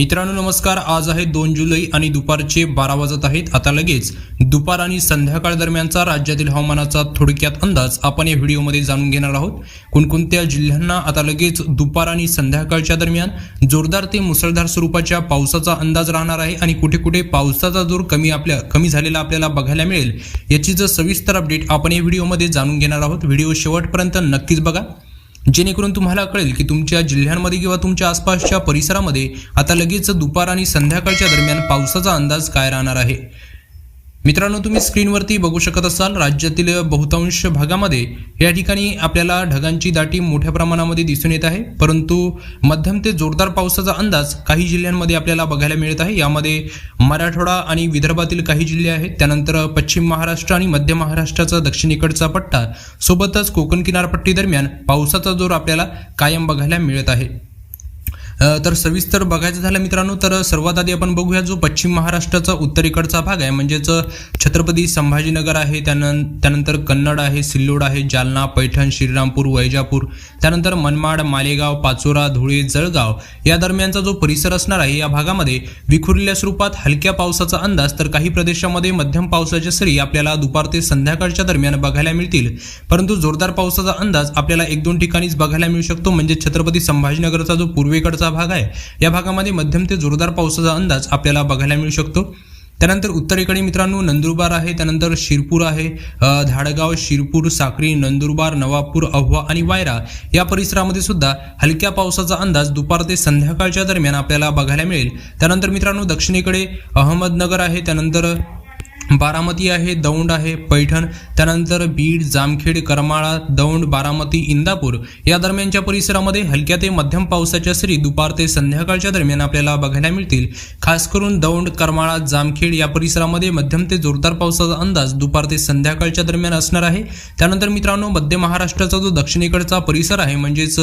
मित्रांनो नमस्कार. आज आहे दोन जुलै आणि दुपारचे बारा वाजत आहेत. आता लगेच दुपार आणि संध्याकाळ दरम्यानचा राज्यातील हवामानाचा थोडक्यात अंदाज आपण या व्हिडिओमध्ये जाणून घेणार आहोत. कोणकोणत्या जिल्ह्यांना आता लगेच दुपार आणि संध्याकाळच्या दरम्यान जोरदार ते मुसळधार स्वरूपाच्या पावसाचा अंदाज राहणार आहे आणि कुठे कुठे पावसाचा जोर कमी आपल्या कमी झालेला आपल्याला बघायला मिळेल याची जर सविस्तर अपडेट आपण या व्हिडिओमध्ये जाणून घेणार आहोत. व्हिडिओ शेवटपर्यंत नक्कीच बघा. जेणेकरून तुम्हाला कळेल की तुमच्या जिल्ह्यांमध्ये किंवा तुमच्या आसपासच्या परिसरामध्ये आता लगेच दुपार आणि संध्याकाळच्या दरम्यान पावसाचा अंदाज काय राहणार आहे. मित्रांनो तुम्ही स्क्रीनवरती बघू शकत असाल राज्यातील बहुतांश भागामध्ये या ठिकाणी आपल्याला ढगांची दाटी मोठ्या प्रमाणामध्ये दिसून येत आहे. परंतु मध्यम ते जोरदार पावसाचा अंदाज काही जिल्ह्यांमध्ये आपल्याला बघायला मिळत आहे. यामध्ये मराठवाडा आणि विदर्भातील काही जिल्हे आहेत. त्यानंतर पश्चिम महाराष्ट्र आणि मध्य महाराष्ट्राचा दक्षिणेकडचा पट्टा सोबतच कोकण किनारपट्टी दरम्यान पावसाचा जोर आपल्याला कायम बघायला मिळत आहे. तर सविस्तर बघायचं झालं मित्रांनो तर सर्वात आधी आपण बघूया जो पश्चिम महाराष्ट्राचा उत्तरेकडचा भाग आहे म्हणजेच छत्रपती संभाजीनगर आहे त्यानं त्यानंतर कन्नड आहे सिल्लोड आहे जालना पैठण श्रीरामपूर वैजापूर त्यानंतर मनमाड मालेगाव पाचोरा धुळे जळगाव या दरम्यानचा जो परिसर असणार आहे या भागामध्ये विखुरलेल्या स्वरूपात हलक्या पावसाचा अंदाज तर काही प्रदेशामध्ये मध्यम पावसाच्या सरी आपल्याला दुपार ते संध्याकाळच्या दरम्यान बघायला मिळतील. परंतु जोरदार पावसाचा अंदाज आपल्याला एक दोन ठिकाणीच बघायला मिळू शकतो म्हणजे छत्रपती संभाजीनगरचा जो पूर्वेकडचा भाग आहे. या भागामध्ये मध्यम ते जोरदार पावसाचा अंदाज आपल्याला बघायला मिळू शकतो. त्यानंतर उत्तरेकडे मित्रांनो नंदुरबार आहे त्यानंतर शिरपूर आहे धाडगाव शिरपूर साक्री नंदुरबार नवापूर अहवा आणि वायरा या परिसरामध्ये सुद्धा हलक्या पावसाचा अंदाज दुपार ते संध्याकाळच्या दरम्यान आपल्याला बघायला मिळेल. त्यानंतर मित्रांनो दक्षिणेकडे अहमदनगर आहे त्यानंतर बारामती आहे दौंड आहे पैठण त्यानंतर बीड जामखेड करमाळा दौंड बारामती इंदापूर. या दरम्यानच्या परिसरामध्ये हलक्या ते मध्यम पावसाच्या सरी दुपार ते संध्याकाळच्या दरम्यान आपल्याला बघायला मिळतील. खास करून दौंड करमाळा जामखेड या परिसरामध्ये मध्यम ते जोरदार पावसाचा अंदाज दुपार ते संध्याकाळच्या दरम्यान असणार आहे. त्यानंतर मित्रांनो मध्य महाराष्ट्राचा जो दक्षिणेकडचा परिसर आहे म्हणजेच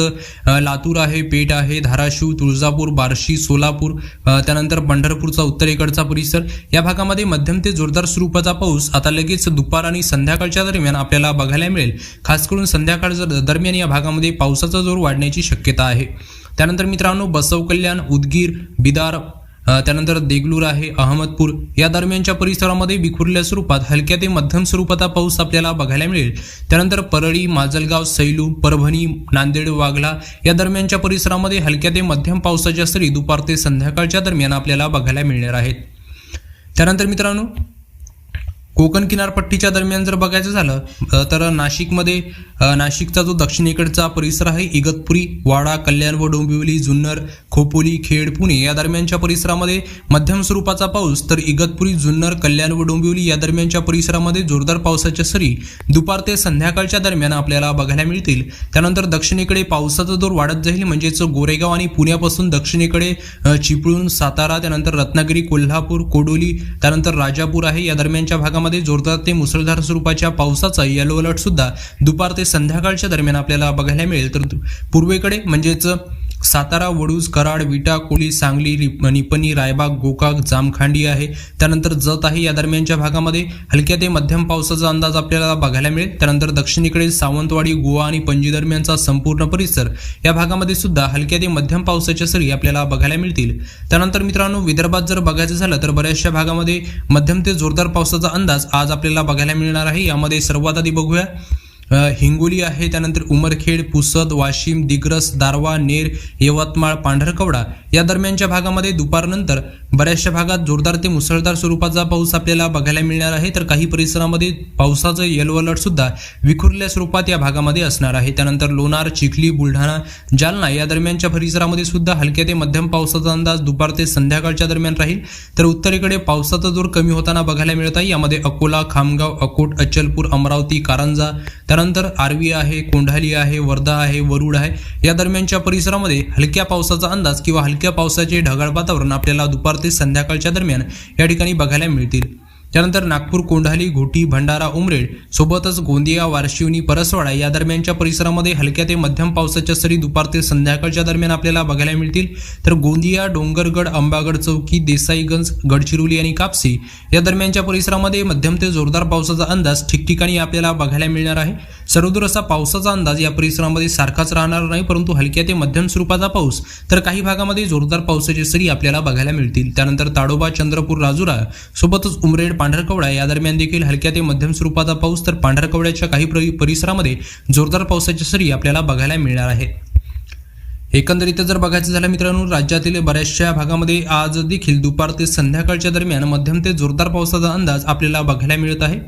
लातूर आहे पेठ आहे धाराशिव तुळजापूर बार्शी सोलापूर त्यानंतर पंढरपूरचा उत्तरेकडचा परिसर. या भागामध्ये मध्यम ते जोरदार स्वरूपाचा पाऊस आता लगेच दुपार आणि संध्याकाळच्या दरम्यान आपल्याला बघायला मिळेल. खास करून संध्याकाळ दरम्यान या भागामध्ये पावसाचा जोर वाढण्याची शक्यता आहे. त्यानंतर मित्रांनो बसव कल्याण उदगीर बिदार त्यानंतर देगलूर आहे अहमदपूर. या दरम्यानच्या परिसरामध्ये विखुरल्या स्वरूपात हलक्या ते मध्यम स्वरूपाचा पाऊस आपल्याला बघायला मिळेल. त्यानंतर परळी माजलगाव सैलू परभणी नांदेड वाघला या दरम्यानच्या परिसरामध्ये हलक्या ते मध्यम पावसाच्या सरी दुपार ते संध्याकाळच्या दरम्यान आपल्याला बघायला मिळणार आहेत. त्यानंतर मित्रांनो कोकण किनारपट्टीच्या दरम्यान जर बघायचं झालं तर नाशिकमध्ये नाशिकचा जो दक्षिणेकडचा परिसर आहे इगतपुरी वाडा कल्याण व डोंबिवली जुन्नर खोपोली खेड पुणे या दरम्यानच्या परिसरामध्ये मध्यम स्वरूपाचा पाऊस तर इगतपुरी जुन्नर कल्याण व डोंबिवली या दरम्यानच्या परिसरामध्ये जोरदार पावसाच्या सरी दुपार ते संध्याकाळच्या दरम्यान आपल्याला बघायला मिळतील. त्यानंतर दक्षिणेकडे पावसाचा जोर वाढत जाईल म्हणजेच गोरेगाव आणि पुण्यापासून दक्षिणेकडे चिपळूण सातारा त्यानंतर रत्नागिरी कोल्हापूर कोडोली त्यानंतर राजापूर आहे. या दरम्यानच्या भागामध्ये जोरदार ते मुसळधार स्वरूपाच्या पावसाचा येलो अलर्ट सुद्धा दुपार ते संध्याकाळच्या दरम्यान आपल्याला बघायला मिळेल. तर पूर्वेकडे म्हणजेच सातारा वडूज कराड विटा कोळी सांगली निपणी रायबाग गोकाक जामखांडी आहे. त्यानंतर जत आहे या दरम्यानच्या भागामध्ये हलक्या ते मध्यम पावसाचा अंदाज आपल्याला बघायला मिळेल. त्यानंतर दक्षिणेकडे सावंतवाडी गोवा आणि पणजी दरम्यानचा संपूर्ण परिसर या भागामध्ये सुद्धा हलक्या ते मध्यम पावसाच्या सरी आपल्याला बघायला मिळतील. त्यानंतर मित्रांनो विदर्भात जर बघायचं झालं तर बऱ्याचशा भागामध्ये मध्यम ते जोरदार पावसाचा अंदाज आज आपल्याला बघायला मिळणार आहे. यामध्ये सर्वात आधी बघूया हिंगोली आहे त्यानंतर उमरखेड पुसद वाशिम दिग्रस दारवा नेर यवतमाळ पांढरकवडा. या दरम्यानच्या भागामध्ये दुपारनंतर बऱ्याचशा भागात जोरदार ते मुसळधार स्वरूपाचा पाऊस आपल्याला बघायला मिळणार आहे. तर काही परिसरामध्ये पावसाचं येलो अलर्ट सुद्धा विखुरल्या स्वरूपात या भागामध्ये असणार आहे. त्यानंतर लोणार चिखली बुलढाणा जालना या दरम्यानच्या परिसरामध्ये सुद्धा हलक्या ते मध्यम पावसाचा अंदाज दुपार ते संध्याकाळच्या दरम्यान राहील. तर उत्तरेकडे पावसाचा जोर कमी होताना बघायला मिळत आहे. यामध्ये अकोला खामगाव अकोट अचलपूर अमरावती कारंजा त्यानंतर आर्वी आहे कोंढाली आहे वर्धा आहे वरुड आहे. या दरम्यानच्या परिसरामध्ये हलक्या पावसाचा अंदाज किंवा हलक्या पावसाचे ढगाळ वातावरण आपल्याला दुपार ते संध्याकाळच्या दरम्यान या ठिकाणी बघायला मिळतील. त्यानंतर नागपूर कोंढाली घोटी भंडारा उमरेड सोबतच गोंदिया वारशिवनी परसवाडा या दरम्यानच्या परिसरामध्ये हलक्या ते मध्यम पावसाच्या सरी दुपार ते संध्याकाळच्या दरम्यान आपल्याला बघायला मिळतील. तर गोंदिया डोंगरगड अंबागड चौकी देसाईगंज गडचिरोली आणि कापसी या दरम्यानच्या परिसरामध्ये मध्यम ते जोरदार पावसाचा अंदाज ठिकठिकाणी आपल्याला बघायला मिळणार आहे. सर्वदूर असा पावसाचा अंदाज या परिसरामध्ये सारखाच राहणार नाही परंतु हलक्या ते मध्यम स्वरूपाचा पाऊस तर काही भागामध्ये जोरदार पावसाची सरी आपल्याला बघायला मिळतील. त्यानंतर ताडोबा चंद्रपूर राजुरा सोबतच उमरेड पांढरकवडा या दरम्यान देखील हलक्या ते मध्यम स्वरूपाचा पाऊस तर पांढरकवड्याच्या काही परि- परिसरामध्ये जोरदार पावसाची सरी आपल्याला बघायला मिळणार आहे एकंदरीत जर बघायचं झालं मित्रांनो राज्यातील बऱ्याचशा भागामध्ये आज देखील दुपार ते संध्याकाळच्या दरम्यान मध्यम ते जोरदार पावसाचा अंदाज आपल्याला बघायला मिळत आहे.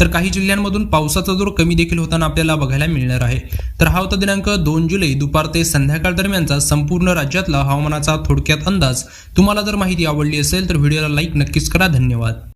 तर काही जिल्ह्यांमधून पावसाचा जोर कमी देखील होताना आपल्याला बघायला मिळणार आहे. तर हा होता दिनांक दोन जुलै दुपार ते संध्याकाळ दरम्यानचा संपूर्ण राज्यातला हवामानाचा थोडक्यात अंदाज. तुम्हाला जर माहिती आवडली असेल तर व्हिडिओला लाईक नक्कीच करा. धन्यवाद.